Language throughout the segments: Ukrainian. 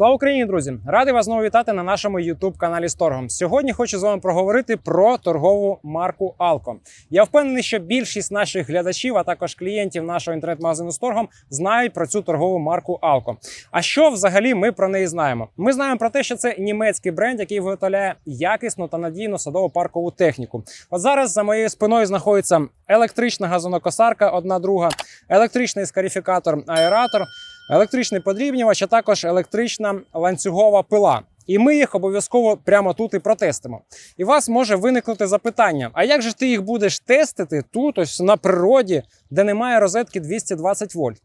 Слава Україні, друзі! Радий вас знову вітати на нашому youtube каналі з торгом. Сьогодні хочу з вами проговорити про торгову марку Алко. Я впевнений, що більшість наших глядачів, а також клієнтів нашого інтернет-магазину з торгом, знають про цю торгову марку Алко. А що взагалі ми про неї знаємо? Ми знаємо про те, що це німецький бренд, який виготовляє якісну та надійну садово-паркову техніку. От зараз за моєю спиною знаходиться електрична газонокосарка, одна друга, електричний скарифікатор, аератор електричний подрібнювач, а також електрична ланцюгова пила. І ми їх обов'язково прямо тут і протестимо. І вас може виникнути запитання: а як же ти їх будеш тестити тут, ось на природі, де немає розетки 220 вольт?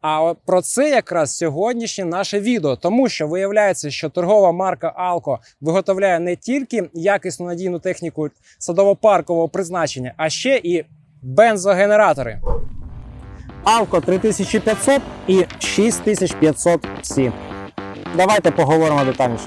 А про це якраз сьогоднішнє наше відео, тому що виявляється, що торгова марка Алко виготовляє не тільки якісну надійну техніку садово-паркового призначення, а ще і бензогенератори. Алко 3500 і 6500 Сі. Давайте поговоримо детальніше.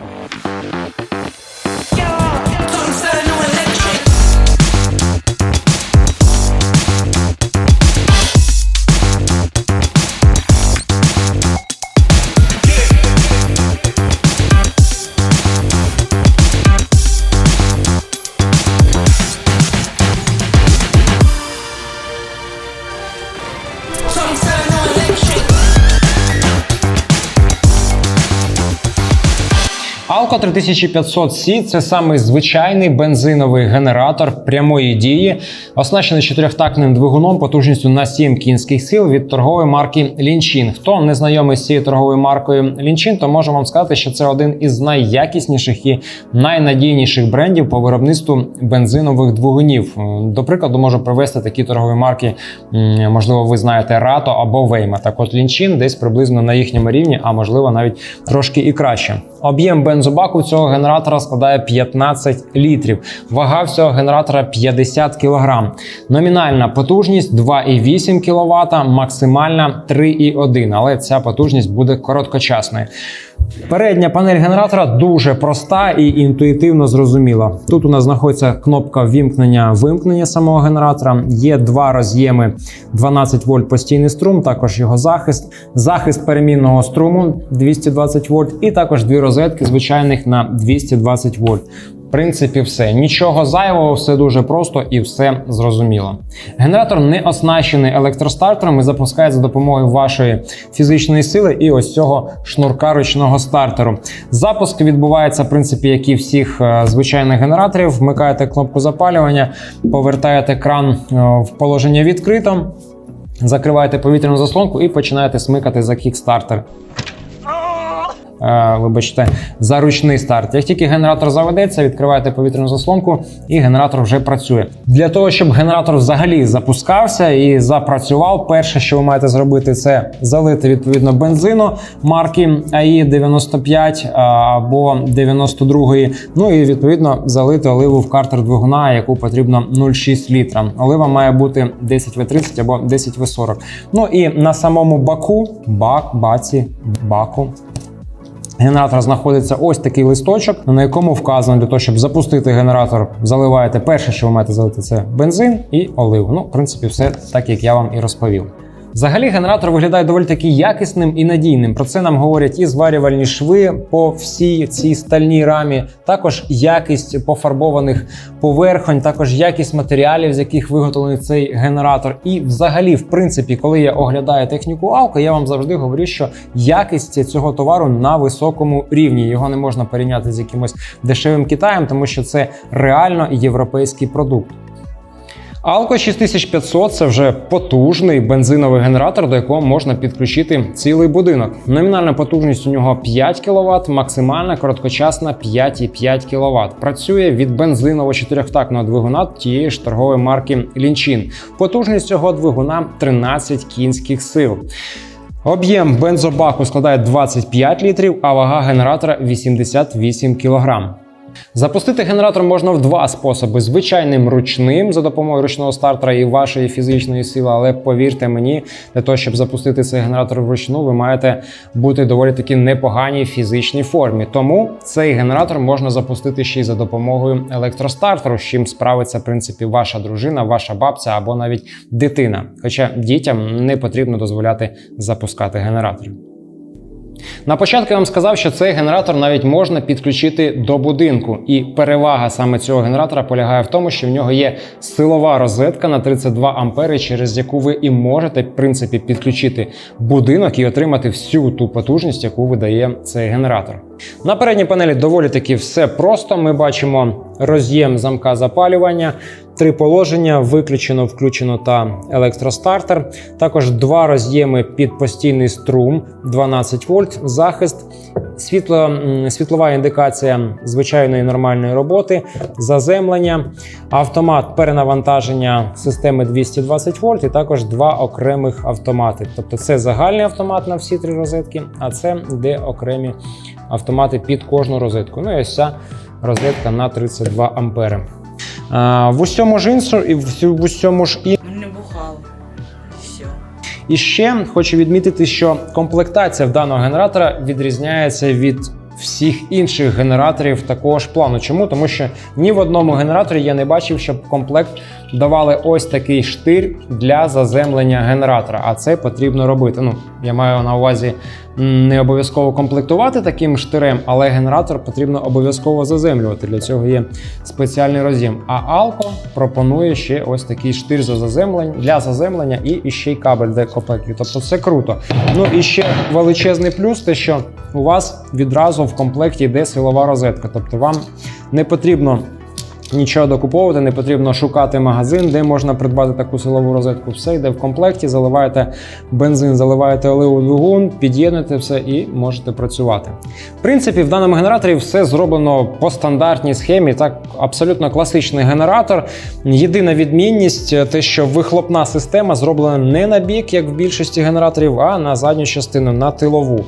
Алко 3500C – це самий звичайний бензиновий генератор прямої дії, оснащений чотирьохтактним двигуном потужністю на 7 кінських сил від торгової марки Лінчин. Хто не знайомий з цією торговою маркою Лінчин, то можу вам сказати, що це один із найякісніших і найнадійніших брендів по виробництву бензинових двигунів. До прикладу, можу привести такі торгові марки, можливо, ви знаєте Рато або Вейма. Так от Лінчин десь приблизно на їхньому рівні, а можливо навіть трошки і краще. Об'єм бензобаку цього генератора складає 15 літрів. Вага всього генератора 50 кг. Номінальна потужність 2,8 кВт, максимальна 3,1, але ця потужність буде короткочасною. Передня панель генератора дуже проста і інтуїтивно зрозуміла. Тут у нас знаходиться кнопка вімкнення вимкнення самого генератора. Є два роз'єми 12 вольт постійний струм, також його захист, захист перемінного струму 220 вольт, і також дві розетки звичайних на 220 вольт. Принципі, все. Нічого зайвого, все дуже просто і все зрозуміло. Генератор не оснащений електростартером і запускає за допомогою вашої фізичної сили і ось цього шнурка ручного стартеру. Запуск відбувається, в принципі, як і всіх е, звичайних генераторів. Вмикаєте кнопку запалювання, повертаєте кран е, в положення відкрито, закриваєте повітряну заслонку і починаєте смикати за кікстартер. Е, вибачте, за ручний старт. Як тільки генератор заведеться, відкриваєте повітряну заслонку, і генератор вже працює. Для того, щоб генератор взагалі запускався і запрацював, перше, що ви маєте зробити, це залити відповідно бензину марки АІ 95 або 92. Ну і відповідно залити оливу в картер двигуна, яку потрібно 0,6 літра. Олива має бути 10 В30 або 10 В40. Ну і на самому баку, бак, баці, баку. Генератор знаходиться ось такий листочок, на якому вказано для того, щоб запустити генератор, заливаєте перше, що ви маєте залити, це бензин і оливу. Ну, в принципі, все так, як я вам і розповів. Взагалі, генератор виглядає доволі таки якісним і надійним. Про це нам говорять і зварювальні шви по всій цій стальній рамі, також якість пофарбованих поверхонь, також якість матеріалів, з яких виготовлений цей генератор. І, взагалі, в принципі, коли я оглядаю техніку Алко, я вам завжди говорю, що якість цього товару на високому рівні. Його не можна порівняти з якимось дешевим Китаєм, тому що це реально європейський продукт. Алко 6500 це вже потужний бензиновий генератор, до якого можна підключити цілий будинок. Номінальна потужність у нього 5 кВт, максимальна короткочасна 5,5 кВт. Працює від бензинового чотирьохтактного двигуна тієї ж торгової марки Лінчин. Потужність цього двигуна 13 кінських сил. Об'єм бензобаку складає 25 літрів, а вага генератора 88 кг. Запустити генератор можна в два способи: звичайним ручним за допомогою ручного стартера і вашої фізичної сили. Але повірте мені, для того, щоб запустити цей генератор вручну, ви маєте бути доволі таки непоганій фізичній формі. Тому цей генератор можна запустити ще й за допомогою електростартеру, з чим справиться в принципі ваша дружина, ваша бабця або навіть дитина. Хоча дітям не потрібно дозволяти запускати генератор. На початку я вам сказав, що цей генератор навіть можна підключити до будинку, і перевага саме цього генератора полягає в тому, що в нього є силова розетка на 32 ампери, через яку ви і можете в принципі підключити будинок і отримати всю ту потужність, яку видає цей генератор. На передній панелі доволі таки все просто. Ми бачимо роз'єм замка запалювання, три положення: виключено, включено та електростартер. Також два роз'єми під постійний струм 12 вольт, захист, світло, світлова індикація звичайної нормальної роботи, заземлення, автомат перенавантаження системи 220 вольт, і також два окремих автомати. Тобто це загальний автомат на всі три розетки, а це де окремі автомати під кожну розетку. Ну і ось ця розетка на 32 ампери. А, в усьому ж інсу і в усьому ж і Не бухал. Все. і ще хочу відмітити, що комплектація в даного генератора відрізняється від всіх інших генераторів такого ж плану. Чому? Тому що ні в одному генераторі я не бачив, щоб комплект давали ось такий штир для заземлення генератора. А це потрібно робити. Ну, я маю на увазі не обов'язково комплектувати таким штирем, але генератор потрібно обов'язково заземлювати. Для цього є спеціальний роз'єм. А Alco пропонує ще ось такий штир за заземлення для заземлення і, ще й кабель декопеклі. Тобто це круто. Ну і ще величезний плюс, те, що у вас відразу в комплекті йде силова розетка. Тобто вам не потрібно. Нічого докуповувати, не потрібно шукати магазин, де можна придбати таку силову розетку. Все йде в комплекті, заливаєте бензин, заливаєте оливу двигун, під'єднуєте все і можете працювати. В принципі, в даному генераторі все зроблено по стандартній схемі. Так, абсолютно класичний генератор. Єдина відмінність е, те, що вихлопна система зроблена не на бік, як в більшості генераторів, а на задню частину, на тилову.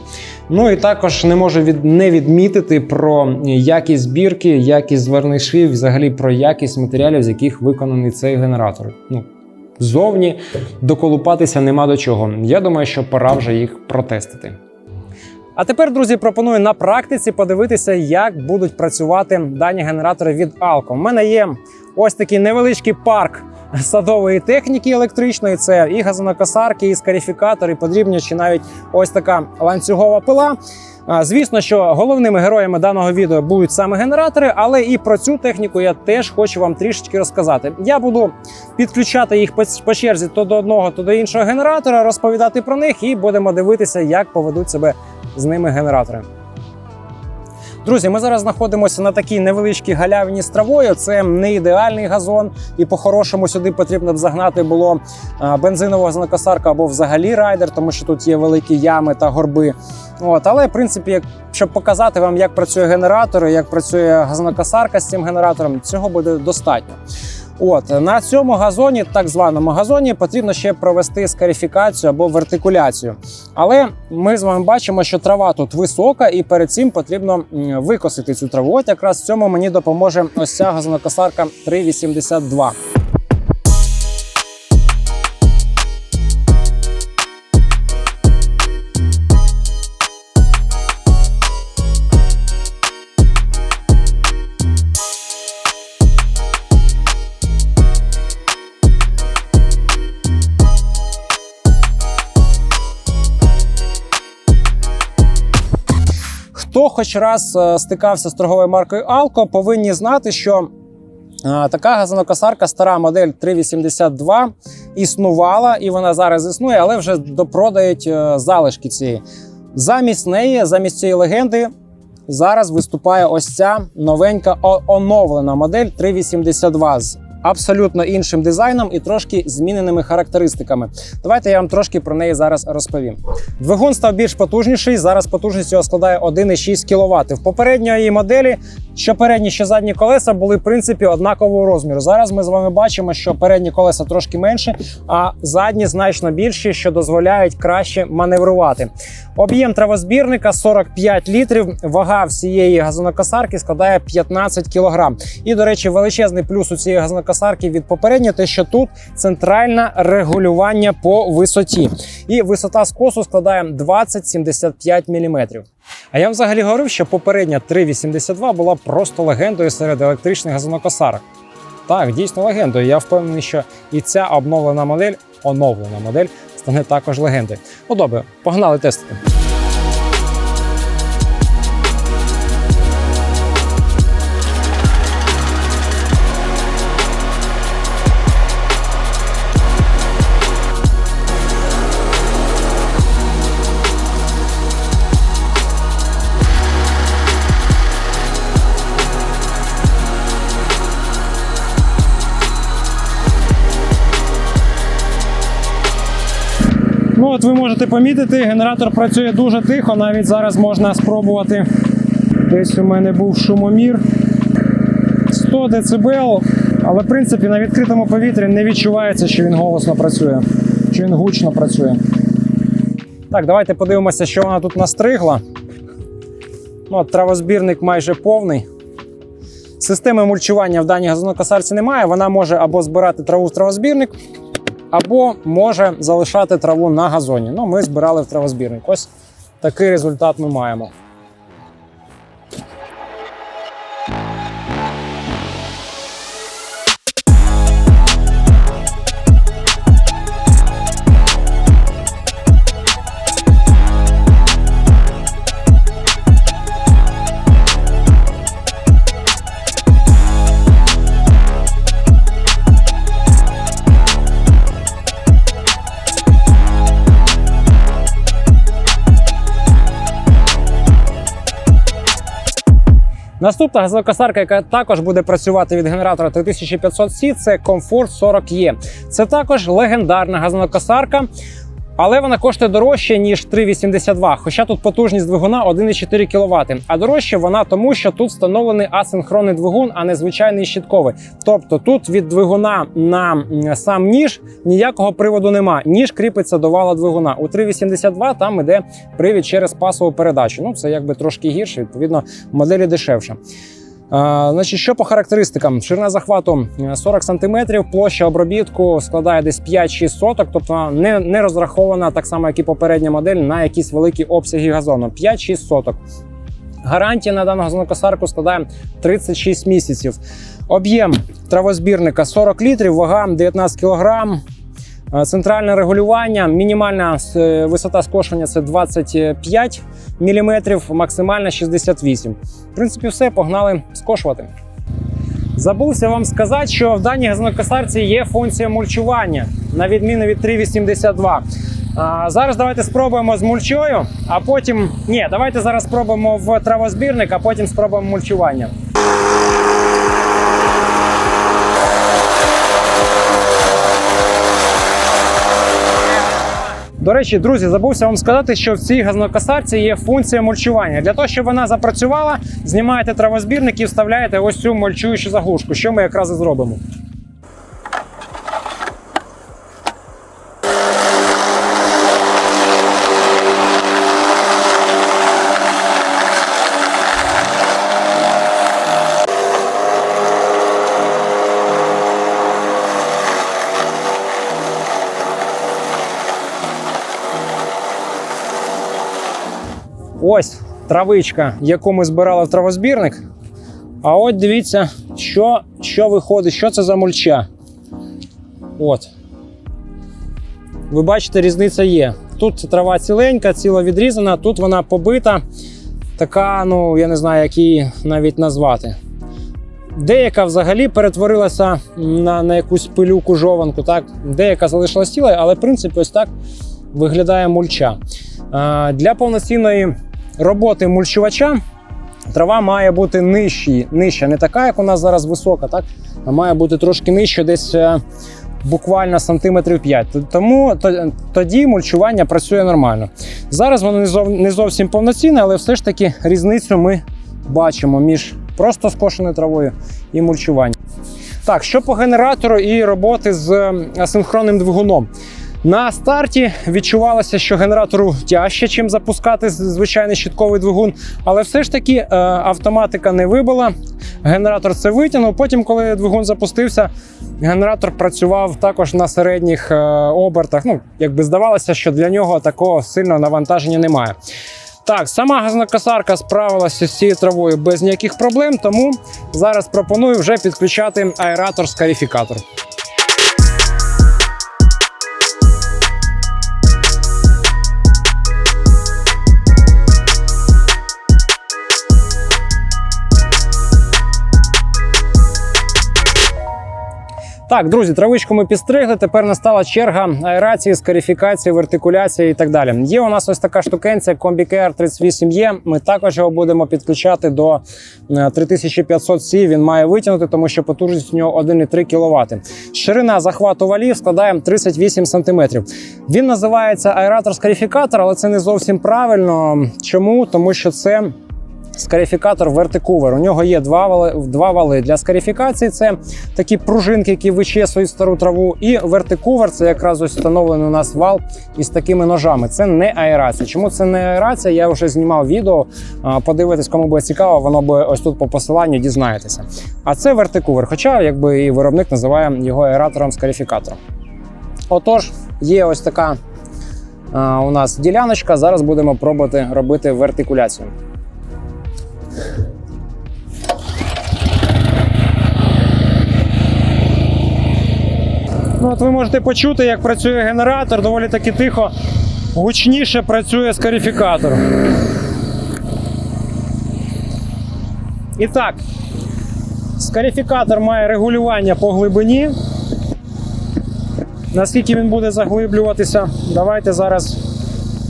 Ну і також не можу від не відмітити про якість збірки, якість зверних швів, взагалі про якість матеріалів, з яких виконаний цей генератор. Ну, зовні доколупатися нема до чого. Я думаю, що пора вже їх протестити. А тепер, друзі, пропоную на практиці подивитися, як будуть працювати дані генератори від Alco. У мене є ось такий невеличкий парк садової техніки електричної. Це і газонокосарки, і скарифікатори, подрібнювачі, навіть ось така ланцюгова пила. Звісно, що головними героями даного відео будуть саме генератори, але і про цю техніку я теж хочу вам трішечки розказати. Я буду підключати їх по черзі то до одного, то до іншого генератора, розповідати про них і будемо дивитися, як поведуть себе з ними генератори. Друзі, ми зараз знаходимося на такій невеличкій галявині з травою. Це не ідеальний газон, і по-хорошому сюди потрібно б загнати було а, бензинову газонокосарку або взагалі райдер, тому що тут є великі ями та горби. От, але в принципі, щоб показати вам, як працює генератор, як працює газонокосарка з цим генератором, цього буде достатньо. От на цьому газоні, так званому газоні, потрібно ще провести скарифікацію або вертикуляцію. Але ми з вами бачимо, що трава тут висока, і перед цим потрібно викосити цю траву. От якраз в цьому мені допоможе ось ця газонокосарка 382. Хоч раз е, стикався з торговою маркою Alco, повинні знати, що е, така газонокосарка, стара модель 382, існувала і вона зараз існує, але вже допродають е, залишки цієї. Замість неї, замість цієї легенди, зараз виступає ось ця новенька оновлена модель 382 з абсолютно іншим дизайном і трошки зміненими характеристиками. Давайте я вам трошки про неї зараз розповім. Двигун став більш потужніший. Зараз потужність його складає 1,6 кВт. В попередньої моделі що передні, що задні колеса були в принципі однакового розміру. Зараз ми з вами бачимо, що передні колеса трошки менші, а задні значно більші, що дозволяють краще маневрувати. Об'єм травозбірника 45 літрів. Вага всієї газонокосарки складає 15 кг. І, до речі, величезний плюс у цієї газонокосарки від попередньої, те, що тут центральне регулювання по висоті. І висота скосу складає 20-75 мм. А я взагалі говорив, що попередня 382 була просто легендою серед електричних газонокосарок. Так, дійсно легендою. Я впевнений, що і ця обновлена модель, оновлена модель, стане також легендою. Ну добре, погнали тестити. От ви можете помітити, генератор працює дуже тихо. Навіть зараз можна спробувати. Десь у мене був шумомір. 100 дБ, але в принципі на відкритому повітрі не відчувається, що він голосно працює, що він гучно працює. Так, давайте подивимося, що вона тут настригла. Ну, от, травозбірник майже повний. Системи мульчування в даній газонокосарці немає. Вона може або збирати траву в травозбірник, або може залишати траву на газоні. Ну, ми збирали в травозбірник. Ось такий результат ми маємо. Наступна газокосарка, яка також буде працювати від генератора 3500 c це Comfort 40 e Це також легендарна газонокосарка. Але вона коштує дорожче, ніж 382, хоча тут потужність двигуна 1,4 кВт. А дорожче вона тому, що тут встановлений асинхронний двигун, а не звичайний щитковий. Тобто тут від двигуна на сам ніж ніякого приводу нема. Ніж кріпиться до вала двигуна. У 382 там іде привід через пасову передачу. Ну це якби трошки гірше, відповідно, моделі дешевше. Значить, що по характеристикам? Ширина захвату е, 40 см, площа обробітку складає десь 5-6 соток, тобто не, не розрахована так само, як і попередня модель, на якісь великі обсяги газону. 5-6 соток. Гарантія на дану газонокосарку складає 36 місяців. Об'єм травозбірника 40 літрів, вага 19 кг. Е, Центральне регулювання, мінімальна е, висота скошення це 25 мм, максимальна 68 В принципі, все, погнали скошувати. Забувся вам сказати, що в даній газонокосарці є функція мульчування, на відміну від 382. А, зараз давайте спробуємо з мульчою, а потім. Ні, давайте зараз спробуємо в травозбірник, а потім спробуємо мульчування. До речі, друзі, забувся вам сказати, що в цій газонокосарці є функція мульчування. Для того, щоб вона запрацювала, знімаєте травозбірник і вставляєте ось цю мульчуючу заглушку, що ми якраз і зробимо. Ось травичка, яку ми збирали в травозбірник. А от дивіться, що, що виходить, що це за мульча. От. Ви бачите, різниця є. Тут трава ціленька, ціла відрізана, тут вона побита. Така, ну, я не знаю, як її навіть назвати. Деяка взагалі перетворилася на, на якусь пилюку жованку, так? деяка залишилась цілою, але в принципі ось так виглядає мульча. Е, Для повноцінної роботи мульчувача трава має бути нижчі, нижча, не така, як у нас зараз висока, так? а має бути трошки нижче, десь е, буквально сантиметрів 5. Тому тоді мульчування працює нормально. Зараз воно не зовсім повноцінне, але все ж таки різницю ми бачимо між просто скошеною травою і мульчуванням. Так, що по генератору і роботи з асинхронним двигуном. На старті відчувалося, що генератору тяжче, чим запускати звичайний щитковий двигун, але все ж таки е, автоматика не вибила. Генератор це витягнув. Потім, коли двигун запустився, генератор працював також на середніх е, обертах. Ну, якби здавалося, що для нього такого сильного навантаження немає. Так, сама газонокосарка справилася з цією травою без ніяких проблем, тому зараз пропоную вже підключати аератор з карифікатор. Так, друзі, травичку ми підстригли. Тепер настала черга аерації, скарифікації, вертикуляції і так далі. Є у нас ось така штукенція Combi 38 e Ми також його будемо підключати до е, 3500 c Він має витягнути, тому що потужність у нього 1,3 кВт. Ширина захвату валів складає 38 см. Він називається аератор-скарифікатор, але це не зовсім правильно. Чому? Тому що це скарифікатор вертикувер. У нього є два вали, два вали для скарифікації. Це такі пружинки, які вичесують стару траву. І вертикувер це якраз ось встановлений у нас вал із такими ножами. Це не аерація. Чому це не аерація? Я вже знімав відео. Подивитись, кому буде цікаво, воно буде ось тут по посиланню дізнаєтеся. А це вертикувер, хоча якби і виробник називає його аератором скарифікатором. Отож, є ось така у нас діляночка. Зараз будемо пробувати робити вертикуляцію. Ну, от ви можете почути, як працює генератор, доволі таки тихо, гучніше працює скарифікатор. І так, скарифікатор має регулювання по глибині. Наскільки він буде заглиблюватися, давайте зараз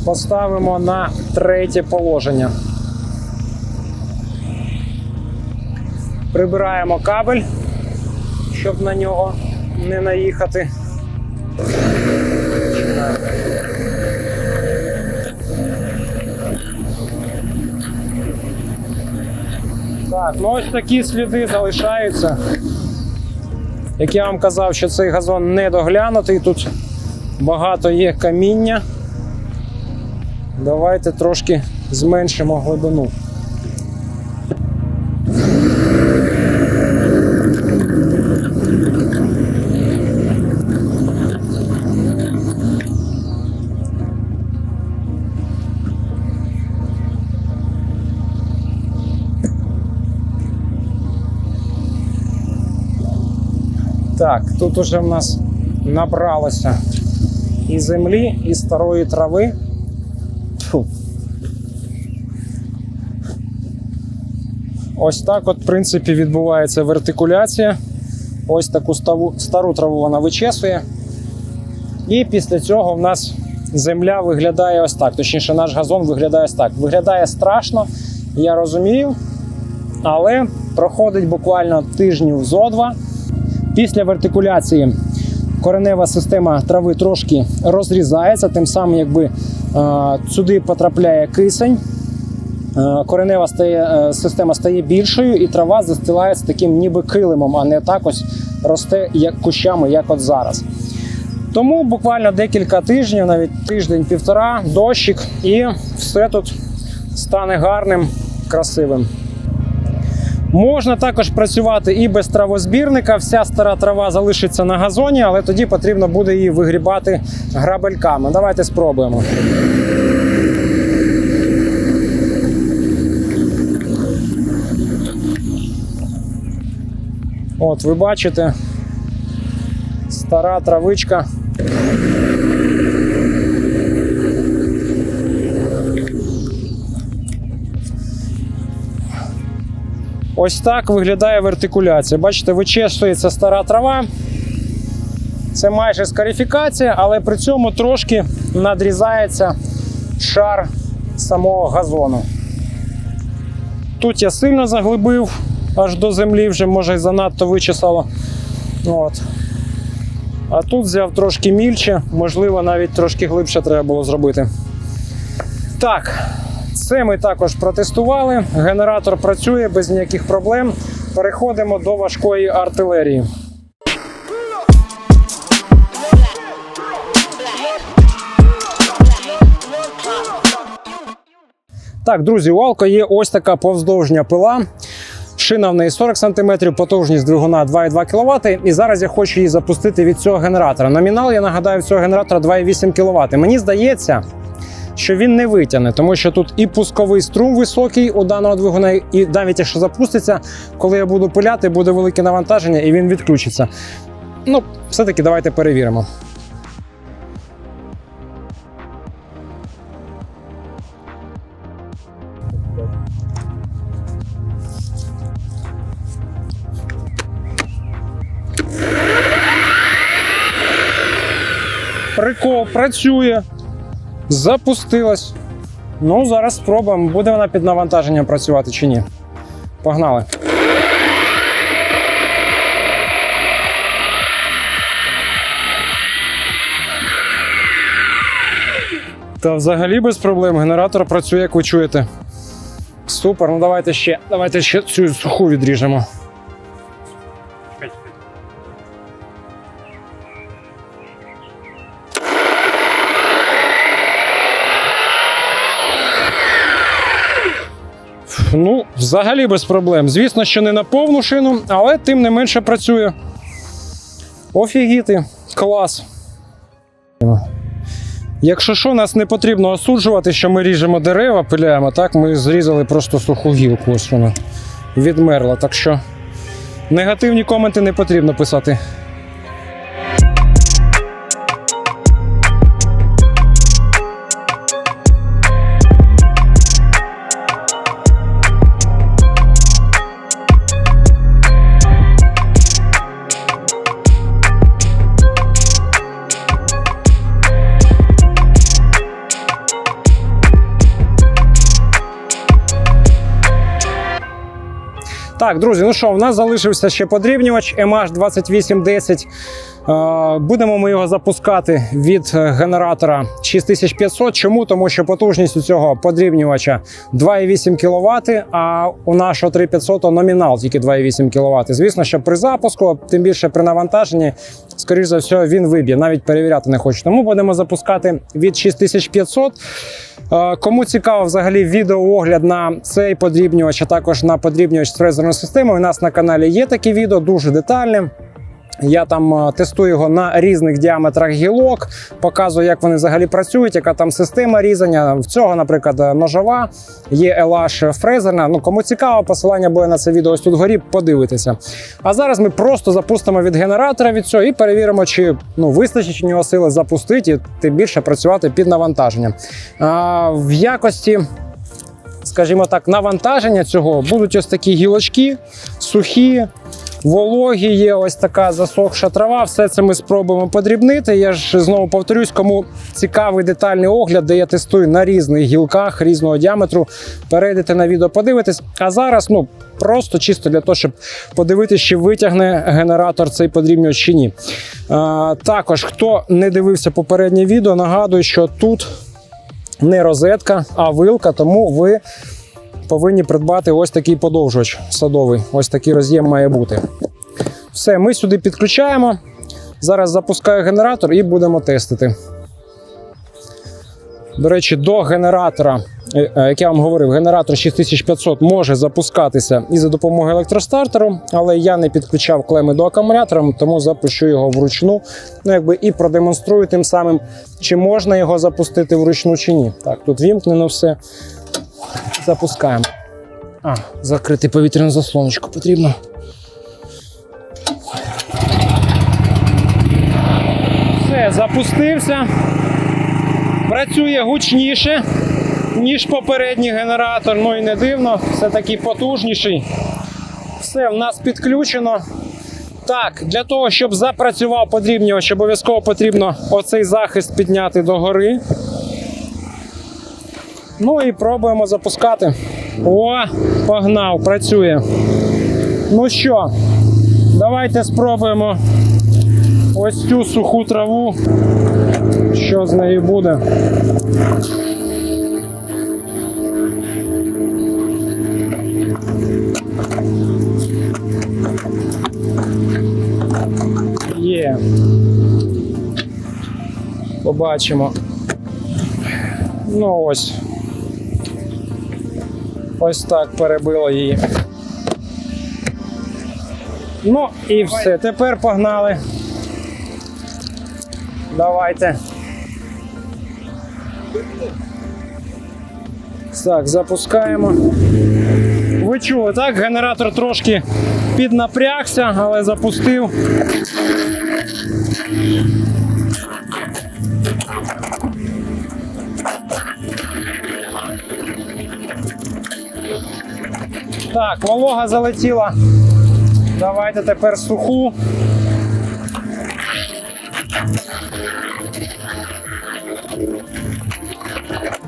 поставимо на третє положення. Прибираємо кабель, щоб на нього не наїхати. Так, ну ось такі сліди залишаються. Як я вам казав, що цей газон не доглянутий, тут багато є каміння. Давайте трошки зменшимо глибину. Тут уже в нас набралося і землі, і старої трави. Фу. Ось так, от, в принципі, відбувається вертикуляція. Ось таку ставу, стару траву вона вичесує. І після цього в нас земля виглядає ось так. Точніше, наш газон виглядає ось так. Виглядає страшно, я розумію, але проходить буквально тижнів зо два. Після вертикуляції коренева система трави трошки розрізається, тим самим, якби сюди потрапляє кисень. Коренева стає, е, система стає більшою, і трава застилається таким ніби килимом, а не так ось росте як кущами, як от зараз. Тому буквально декілька тижнів, навіть тиждень-півтора, дощик, і все тут стане гарним, красивим. Можна також працювати і без травозбірника. Вся стара трава залишиться на газоні, але тоді потрібно буде її вигрібати грабельками. Давайте спробуємо. От, ви бачите, стара травичка. Ось так виглядає вертикуляція. Бачите, вичесується стара трава. Це майже скарифікація, але при цьому трошки надрізається шар самого газону. Тут я сильно заглибив аж до землі, вже може й занадто вичесало. От. А тут взяв трошки мільче, можливо, навіть трошки глибше треба було зробити. Так, це ми також протестували. Генератор працює без ніяких проблем. Переходимо до важкої артилерії. Так, друзі, у Алко є ось така повздовжня пила. Шина в неї 40 см, потужність двигуна 2,2 кВт. І зараз я хочу її запустити від цього генератора. Номінал, я нагадаю, цього генератора 2,8 кВт. Мені здається, що він не витягне, тому що тут і пусковий струм високий у даного двигуна, і навіть якщо запуститься, коли я буду пиляти, буде велике навантаження і він відключиться. Ну, все-таки давайте перевіримо. прикол працює. Запустилась. Ну, зараз спробуємо, буде вона під навантаженням працювати чи ні. Погнали. Та взагалі без проблем. Генератор працює, як ви чуєте. Супер, ну давайте ще, давайте ще цю суху відріжемо. Взагалі без проблем. Звісно, що не на повну шину, але тим не менше працює. Офігіти, клас. Якщо що, нас не потрібно осуджувати, що ми ріжемо дерева, пиляємо, так ми зрізали просто суху гілку. Ось вона відмерла. Так що негативні коменти не потрібно писати. Так, друзі, ну що, в нас залишився ще подрібнювач MH 2810. Е, Будемо ми його запускати від е, генератора 6500. Чому? Тому що потужність у цього подрібнювача 2,8 кВт, а у нашого 3500 номінал тільки 2,8 кВт. Звісно, що при запуску, тим більше при навантаженні, скоріш за все, він виб'є. Навіть перевіряти не хочу. Тому будемо запускати від 6500. Е, Кому цікаво взагалі відеоогляд на цей подрібнювач, а також на подрібнювач з системи, у нас на каналі є такі відео, дуже детальні. Я там е, тестую його на різних діаметрах гілок, показую, як вони взагалі працюють, яка там система різання. В цього, наприклад, е, ножова, є LH фрезерна. Ну, кому цікаво, посилання буде на це відео ось тут вгорі, подивитися. А зараз ми просто запустимо від генератора від цього і перевіримо, чи ну, вистачить у нього сили запустити і тим більше працювати під навантаженням. А, в якості скажімо так, навантаження цього будуть ось такі гілочки, сухі, вологі, є ось така засохша трава. Все це ми спробуємо подрібнити. Я ж знову повторюсь, кому цікавий детальний огляд, де я тестую на різних гілках різного діаметру. Перейдете на відео, подивитесь. А зараз, ну. Просто чисто для того, щоб подивитися, чи витягне генератор цей подрібнювач чи ні. А, також, хто не дивився попереднє відео, нагадую, що тут не розетка, а вилка, тому ви повинні придбати ось такий подовжувач садовий. Ось такий роз'єм має бути. Все, ми сюди підключаємо. Зараз запускаю генератор і будемо тестити. До речі, до генератора, е, е, як я вам говорив, генератор 6500 може запускатися і за допомогою електростартеру, але я не підключав клеми до акумулятора, тому запущу його вручну. Ну, якби і продемонструю тим самим, чи можна його запустити вручну чи ні. Так, тут вімкнено все. Запускаємо. А, закрити повітряну заслоночку потрібно. Все, запустився. Працює гучніше, ніж попередній генератор. Ну і не дивно, все таки потужніший. Все, в нас підключено. Так, для того, щоб запрацював подрібнювач, обов'язково потрібно оцей захист підняти догори. Ну і пробуємо запускати. О, погнав, працює. Ну що, давайте спробуємо ось цю суху траву. Що з нею буде? Є. Побачимо. Ну ось. Ось так перебило її. Ну і все. Тепер погнали. Давайте. Так, запускаємо. Ви чули, так? Генератор трошки піднапрягся, але запустив. Так, волога залетіла. Давайте тепер суху.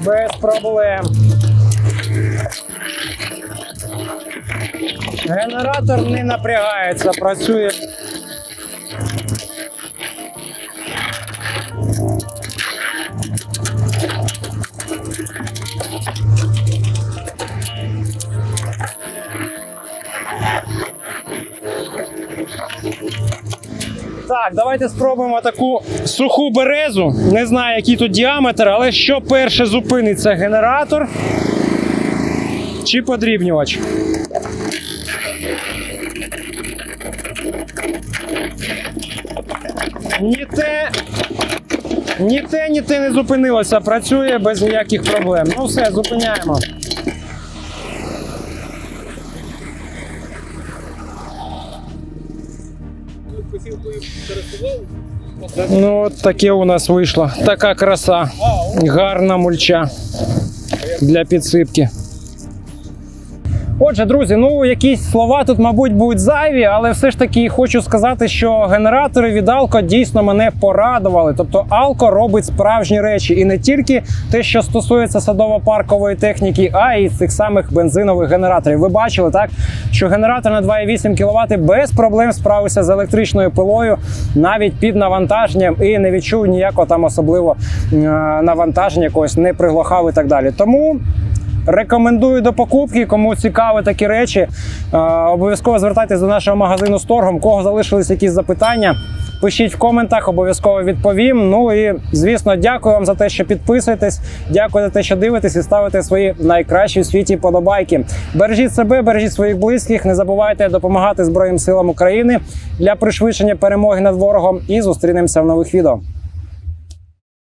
Без проблем. Генератор не напрягається, працює Так, давайте спробуємо таку суху березу. Не знаю, який тут діаметр, але що перше зупиниться генератор чи подрібнювач. Ні те, ні те, ні те не зупинилося. Працює без ніяких проблем. Ну все, зупиняємо. Ну, от таке у нас вийшло. Така краса. Гарна мульча для підсипки. Отже, друзі, ну якісь слова тут, мабуть, будуть зайві, але все ж таки хочу сказати, що генератори від Алко дійсно мене порадували. Тобто Алко робить справжні речі, і не тільки те, що стосується садово-паркової техніки, а й цих самих бензинових генераторів. Ви бачили так, що генератор на 2,8 кВт без проблем справився з електричною пилою навіть під навантаженням і не відчув ніякого там особливо е, навантаження, якогось не приглохав і так далі. Тому. Рекомендую до покупки. Кому цікаві такі речі, е, обов'язково звертайтесь до нашого магазину з. Кого залишились якісь запитання, пишіть в коментах, обов'язково відповім. Ну і звісно, дякую вам за те, що підписуєтесь. Дякую за те, що дивитесь і ставите свої найкращі в світі подобайки. Бережіть себе, бережіть своїх близьких. Не забувайте допомагати Збройним силам України для пришвидшення перемоги над ворогом. І зустрінемося в нових відео.